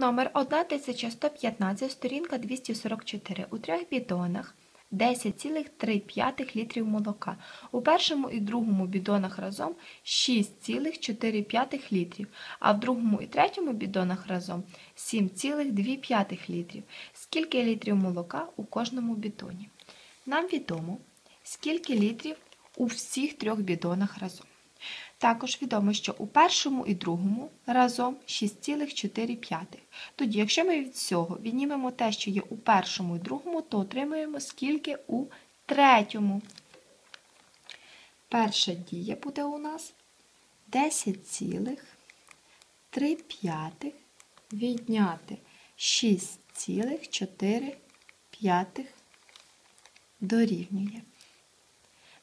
Номер 1115, сторінка 244. У трьох бідонах 10,3 літрів молока. У першому і другому бідонах разом 6,4 літрів, а в другому і третьому бідонах разом 7,2 літрів. Скільки літрів молока у кожному бідоні? Нам відомо, скільки літрів у всіх трьох бідонах разом. Також відомо, що у першому і другому разом 6,4. Тоді, якщо ми від цього віднімемо те, що є у першому і другому, то отримуємо скільки у третьому. Перша дія буде у нас 10,3 відняти 6,4 дорівнює.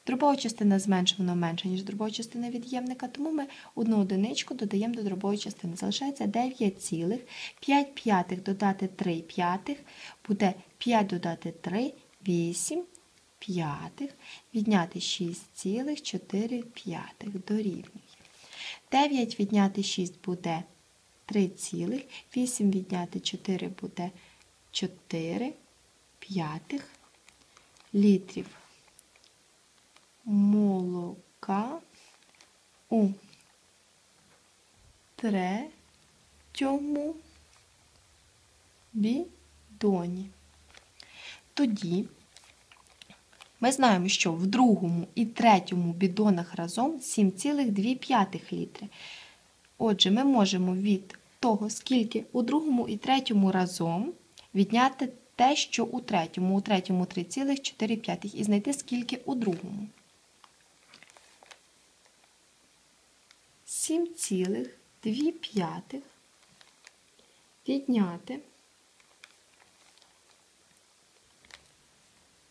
Дробова частина зменшена менше, ніж дробова частина від'ємника, тому ми одну одиничку додаємо до дробової частини. Залишається 9,5 п'ятих додати 3 п'ятих, буде 5 додати 3, 8 п'ятих, відняти 6,4 п'ятих. Дорівнює. 9 відняти 6 буде 3 цілих, 8 відняти 4 буде 4 п'ятих літрів молока у третьому бідоні. Тоді ми знаємо, що в другому і третьому бідонах разом 7,2 літри. Отже, ми можемо від того, скільки у другому і третьому разом відняти те, що у третьому, у третьому 3,4 і знайти скільки у другому. 7,2 відняти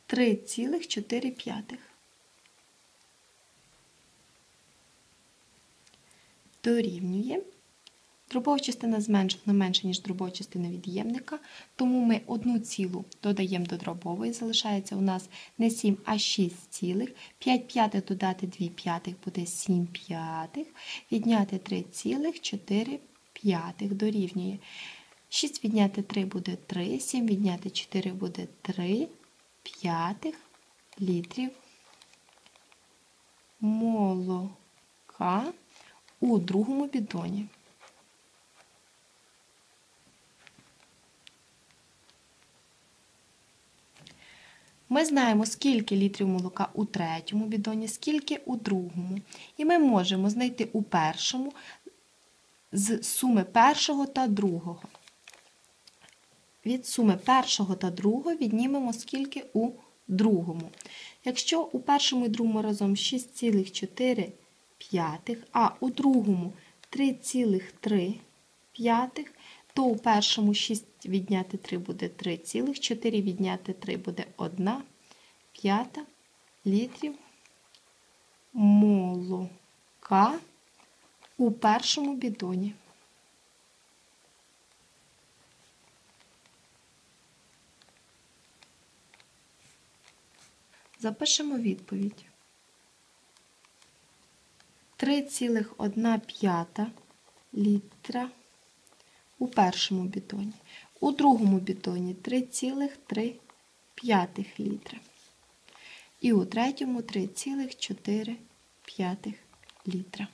3,4 дорівнює. Дробова частина зменшена менше, ніж дробова частина від'ємника, тому ми одну цілу додаємо до дробової, залишається у нас не 7, а 6 цілих. 5 п'ятих додати 2 п'ятих буде 7 п'ятих, відняти 3 цілих 4 п'ятих дорівнює. 6 відняти 3 буде 3, 7 відняти 4 буде 3 п'ятих літрів молока у другому бідоні. Ми знаємо, скільки літрів молока у третьому бідоні, скільки у другому. І ми можемо знайти у першому з суми першого та другого. Від суми першого та другого віднімемо скільки у другому. Якщо у першому і другому разом 6,4, а у другому 3,3, то у першому 6 відняти 3 буде 3 цілих, 4 відняти 3 буде 1 п'ята літрів молока у першому бідоні. Запишемо відповідь. 3,1 п'ята літра у першому бітоні. У другому бітоні 3,3 літра. І у третьому 3,4 літра.